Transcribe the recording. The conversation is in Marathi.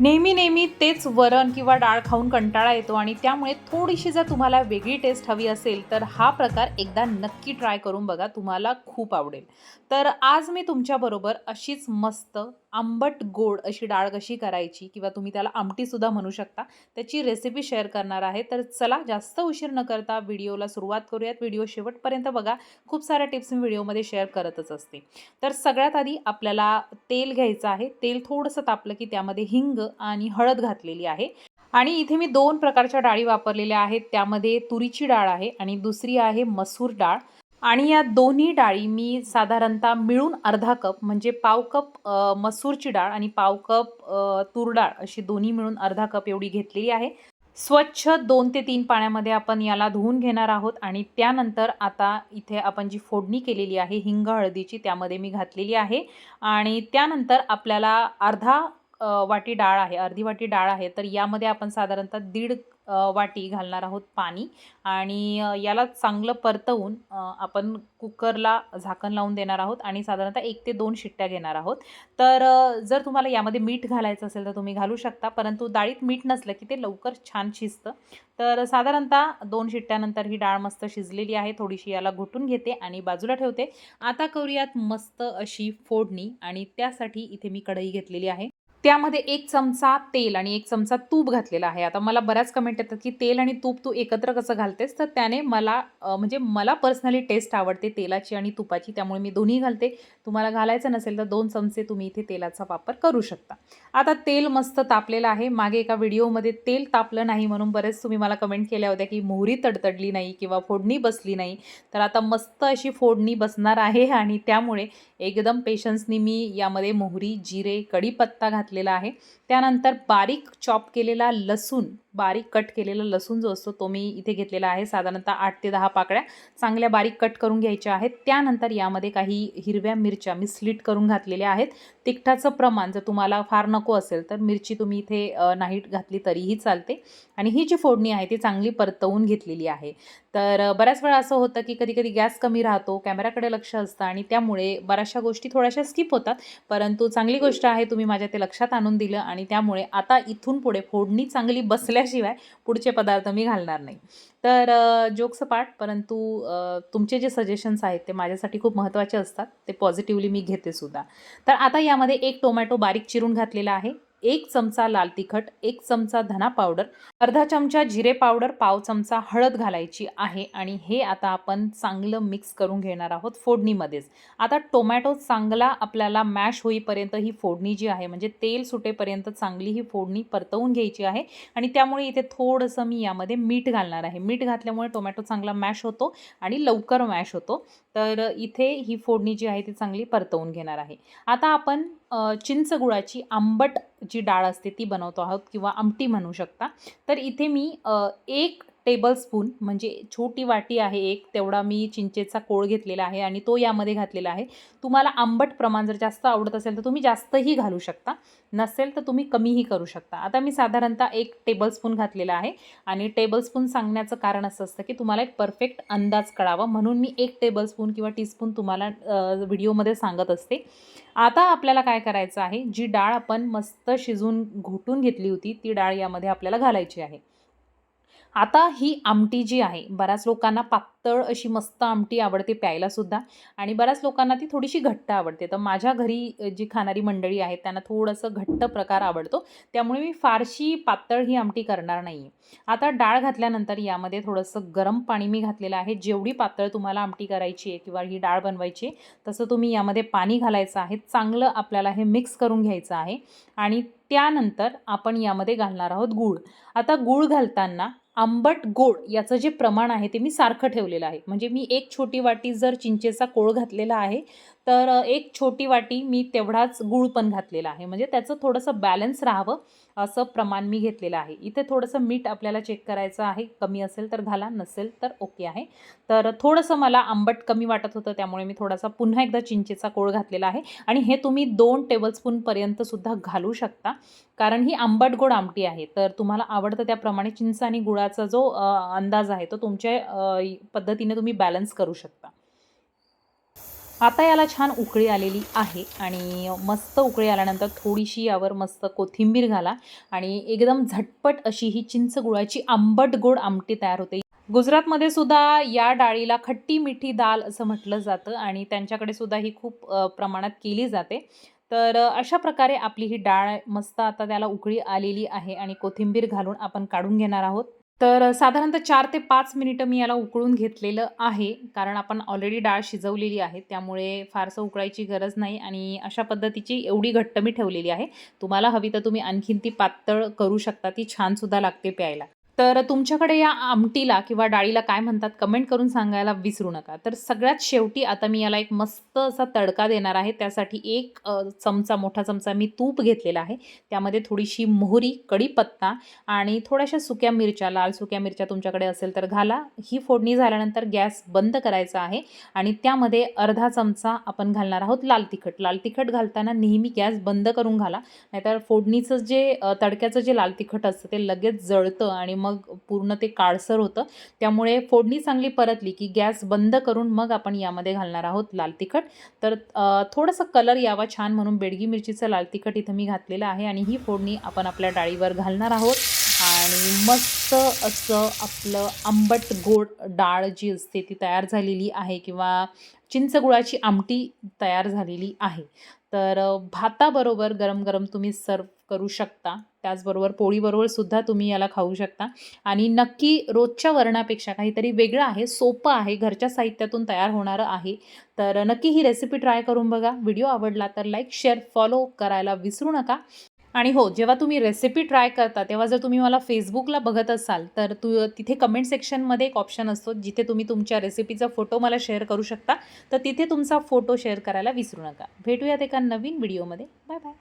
नेहमी नेहमी तेच वरण किंवा डाळ खाऊन कंटाळा येतो आणि त्यामुळे थोडीशी जर तुम्हाला वेगळी टेस्ट हवी असेल तर हा प्रकार एकदा नक्की ट्राय करून बघा तुम्हाला खूप आवडेल. तर आज मी तुमच्याबरोबर अशीच मस्त आंबट गोड अशी डाळ कशी करायची किंवा तुम्ही त्याला आमटीसुद्धा म्हणू शकता त्याची रेसिपी शेअर करणार आहे. तर चला जास्त उशीर न करता व्हिडिओला सुरुवात करूयात. व्हिडिओ शेवटपर्यंत बघा. खूप साऱ्या टिप्स मी व्हिडिओमध्ये शेअर करतच असते. तर सगळ्यात आधी आपल्याला तेल घ्यायचं आहे. तेल थोडंसं तापलं की त्यामध्ये हिंग आणि हळद घातलेली आहे. आणि इथे मी दोन प्रकारच्या डाळी वापरलेल्या आहेत. त्यामध्ये तुरीची डाळ आहे आणि दुसरी आहे मसूर डाळ. आणि या दोन्ही डाळी मी साधारणतः मिळून अर्धा कप म्हणजे पाव कप मसूरची डाळ आणि पाव कप तूर डाळ अशी दोन्ही मिळून अर्धा कप एवढी घेतलेली आहे. स्वच्छ दोन ते तीन पाण्यामध्ये आपण याला धुवून घेणार आहोत आणि त्यानंतर आता इथे आपण जी फोडणी केलेली आहे हिंग हळदीची त्यामध्ये मी घातलेली आहे. आणि त्यानंतर आपल्याला अर्धा वाटी डाळ आहे अर्धी वाटी डाळ आहे तर यामध्ये आपण साधारणतः दीड वाटी घालणार आहोत पाणी. आणि याला चांगलं परतवून आपण कुकरला झाकण लावून देणार आहोत आणि साधारणतः एक ते दोन शिट्ट्या घेणार आहोत. तर जर तुम्हाला यामध्ये मीठ घालायचं असेल तर तुम्ही घालू शकता परंतु डाळीत मीठ नसलं की ते लवकर छान शिजतं. तर साधारणतः दोन शिट्ट्यानंतर ही डाळ मस्त शिजलेली आहे. थोडीशी याला घुटून घेते आणि बाजूला ठेवते. आता करूयात मस्त अशी फोडणी आणि त्यासाठी इथे मी कढई घेतलेली आहे. त्यामध्ये एक चमचा तेल आणि एक चमचा तूप घातलेला आहे. आता मला बऱ्याच कमेंट येतात की तेल आणि तूप तू एकत्र कसं घालतेस? तर त्याने मला म्हणजे मला पर्सनली टेस्ट आवडते तेलाची आणि तुपाची. त्यामुळे मी दोन्ही घालते. तुम्हाला घालायचं नसेल तर दोन चमचे तुम्ही इथे तेलाचा वापर करू शकता. आता तेल मस्त तापलेलं आहे. मागे एका व्हिडिओमध्ये तेल तापलं नाही म्हणून बरेच तुम्ही मला कमेंट केल्या होत्या की मोहरी तडतडली नाही किंवा फोडणी बसली नाही. तर आता मस्त अशी फोडणी बसणार आहे आणि त्यामुळे एकदम पेशन्सनी मी यामध्ये मोहरी जिरे कढीपत्ता घातलेला आहे. त्यानंतर बारीक चॉप केलेला लसूण बारीक कट केलेला लसूण जो असतो तो मी इथे घेतलेला आहे. साधारणतः आठ ते दहा पाकळ्या चांगल्या बारीक कट करून घ्यायच्या आहेत. त्यानंतर यामध्ये काही हिरव्या मिरच्या मी स्लिट करून घातलेल्या आहेत. तिखटाचं प्रमाण जर तुम्हाला फार नको असेल तर मिरची तुम्ही इथे नाही घातली तरीही चालते. आणि ही जी फोडणी आहे ती चांगली परतवून घेतलेली आहे. तर बऱ्याच वेळा असं होतं की कधी कधी गॅस कमी राहतो कॅमेराकडे लक्ष असतं आणि त्यामुळे बऱ्याचशा गोष्टी थोड्याशा स्किप होतात. परंतु चांगली गोष्ट आहे तुम्ही माझ्या ते लक्षात आणून दिलं आणि त्यामुळे आता इथून पुढे फोडणी चांगली बसल्याशिवाय पुढचे पदार्थ मी घालणार नाही. तर जोक्सपाठ परंतु तुमचे जे सजेशन्स आहेत ते माझ्यासाठी खूप महत्त्वाचे असतात. ते पॉझिटिव्हली मी घेते सुद्धा. तर आता यामध्ये एक टोमॅटो बारीक चिरून घातलेला आहे. एक चमचा लाल तिखट एक चमचा धना पावडर अर्धा चमचा जिरे पावडर पाव चमचा हळद घालायची आहे आणि हे आता आपण चांगलं मिक्स करून घेणार आहोत फोडणीमध्येच. आता टोमॅटो चांगला आपल्याला मॅश होईपर्यंत ही फोडणी जी आहे म्हणजे तेल सुटेपर्यंत चांगली ही फोडणी परतवून घ्यायची आहे आणि त्यामुळे इथे थोडंसं मी यामध्ये मीठ घालणार आहे. मीठ घातल्यामुळे टोमॅटो चांगला मॅश होतो आणि लवकर मॅश होतो. तर इथे ही फोडणी जी आहे ती चांगली परतवून घेणार आहे. आता आपण चिंचगुळाची चिंच गुळाची आंबट जी डाळ असते ती बनवतो आहोत किंवा आमटी म्हणू शकता. तर इथे मी एक टेबलस्पून म्हणजे छोटी वाटी आहे एक तेवढा मी चिंचेचा कोळ घेतलेला आहे आणि तो यामध्ये घातलेला आहे. तुम्हाला आंबट प्रमाण जर जास्त आवडत असेल तर तुम्ही जास्तही घालू शकता. नसेल तर तुम्ही कमीही करू शकता. आता मी साधारणतः एक टेबलस्पून घातलेला आहे आणि टेबलस्पून सांगण्याचं कारण असं असतं की तुम्हाला एक परफेक्ट अंदाज कळावा. म्हणून मी एक टेबलस्पून किंवा टीस्पून तुम्हाला व्हिडिओमध्ये सांगत असते. आता आपल्याला काय करायचं आहे? जी डाळ आपण मस्त शिजून घोटून घेतली होती ती डाळ यामध्ये आपल्याला घालायची आहे. आता ही आमटी जी आहे बऱ्याच लोकांना पातळ अशी मस्त आमटी आवडते प्यायलासुद्धा आणि बऱ्याच लोकांना ती थोडीशी घट्ट आवडते. तर माझ्या घरी जी खाणारी मंडळी आहेत त्यांना थोडंसं घट्ट प्रकार आवडतो. त्यामुळे मी फारशी पातळ ही आमटी करणार नाही आहे आता डाळ घातल्यानंतर यामध्ये थोडंसं गरम पाणी मी घातलेलं आहे. जेवढी पातळ तुम्हाला आमटी करायची आहे किंवा ही डाळ बनवायची आहे तसं तुम्ही यामध्ये पाणी घालायचं आहे. चांगलं आपल्याला हे मिक्स करून घ्यायचं आहे आणि त्यानंतर आपण यामध्ये घालणार आहोत गूळ. आता गूळ घालताना आंबट गोड याचं जे प्रमाण आहे ते मी सारखं ठेवलेलं आहे. म्हणजे मी एक छोटी वाटी जर चिंचेचा कोळ घातलेला आहे तर एक छोटी वाटी मी तेवढाच गूळ पण घातलेला आहे. म्हणजे त्याचं थोडंसं बॅलन्स राहावं. असं प्रमाण मी घेतलेलं आहे. इथे थोडंसं मीठ आपल्याला चेक करायचं आहे. कमी असेल तर घाला नसेल तर ओके आहे. तर थोडंसं मला आंबट कमी वाटत होतं त्यामुळे मी थोडासा पुन्हा एकदा चिंचेचा कोळ घातलेला आहे. आणि हे तुम्ही दोन टेबलस्पूनपर्यंत सुद्धा घालू शकता. कारण ही आंबट गोड आमटी आहे. तर तुम्हाला आवडतं त्याप्रमाणे चिंच आणि गुळाचा जो अंदाज आहे तो तुमच्या पद्धतीने तुम्ही बॅलन्स करू शकता. आता याला छान उकळी आलेली आहे आणि मस्त उकळी आल्यानंतर थोडीशी यावर मस्त कोथिंबीर घाला आणि एकदम झटपट अशी ही चिंच गुळाची आंबट गोड आमटी तयार होते. गुजरातमध्ये सुद्धा या डाळीला खट्टी मिठी दाल असं म्हटलं जातं आणि त्यांच्याकडे सुद्धा ही खूप प्रमाणात केली जाते. तर अशा प्रकारे आपली ही डाळ मस्त आता त्याला उकळी आलेली आहे आणि कोथिंबीर घालून आपण काढून घेणार आहोत. तर साधारणतः चार ते पाच मिनिटं मी याला उकळून घेतलेलं आहे कारण आपण ऑलरेडी डाळ शिजवलेली आहे त्यामुळे फारसं उकळायची गरज नाही आणि अशा पद्धतीची एवढी घट्ट मी ठेवलेली आहे. तुम्हाला हवी तर तुम्ही आणखीन ती पातळ करू शकता ती छानसुद्धा लागते प्यायला. तर तुमच्याकडे या आमटीला किंवा डाळीला काय म्हणतात? कमेंट करून सांगायला विसरू नका. तर सगळ्यात शेवटी आता मी याला एक मस्त असा तडका देणार आहे. त्यासाठी एक चमचा मोठा चमचा मी तूप घेतलेला आहे. त्यामध्ये थोडीशी मोहरी कढीपत्ता आणि थोड्याशा सुक्या मिरच्या लाल सुक्या मिरच्या तुमच्याकडे असेल तर घाला. ही फोडणी झाल्यानंतर गॅस बंद करायचा आहे आणि त्यामध्ये अर्धा चमचा आपण घालणार आहोत लाल तिखट. लाल तिखट घालताना नेहमी गॅस बंद करून घाला. नाहीतर फोडणीचं जे तडक्याचं जे लाल तिखट असतं ते लगेच जळतं आणि मग पूर्ण ते काळसर होतं. त्यामुळे फोडणी चांगली परतली की गॅस बंद करून मग आपण यामध्ये घालणार आहोत लाल तिखट. तर थोडंसं कलर यावा छान म्हणून बेडगी मिरचीचं लाल तिखट इथं मी घातलेलं आहे आणि ही फोडणी आपण आपल्या डाळीवर घालणार आहोत. आणि मस्त असं आपलं आंबट गोड डाळ जी असते ती तयार झालेली आहे किंवा चिंचगुळाची आमटी तयार झालेली आहे. तर भाताबरोबर गरम गरम तुम्ही सर्व करू शकता. त्याचबरोबर पोळीबरोबर सुद्धा तुम्ही याला खाऊ शकता. आणि नक्की रोजच्या वरणापेक्षा काहीतरी वेगळं आहे सोपं आहे घरच्या साहित्यातून तयार होणारं आहे. तर नक्की ही रेसिपी ट्राय करून बघा. व्हिडिओ आवडला तर लाईक शेअर फॉलो करायला विसरू नका. आणि हो जेव्हा तुम्ही रेसिपी ट्राय करता तेव्हा जर तुम्ही मला फेसबुकला बघत असाल तर तू तिथे कमेंट सेक्शनमध्ये एक ऑप्शन असतो जिथे तुम्ही तुमच्या रेसिपीचा फोटो मला शेअर करू शकता. तर तिथे तुमचा फोटो शेअर करायला विसरू नका. भेटूयात एका नवीन व्हिडिओमध्ये बाय बाय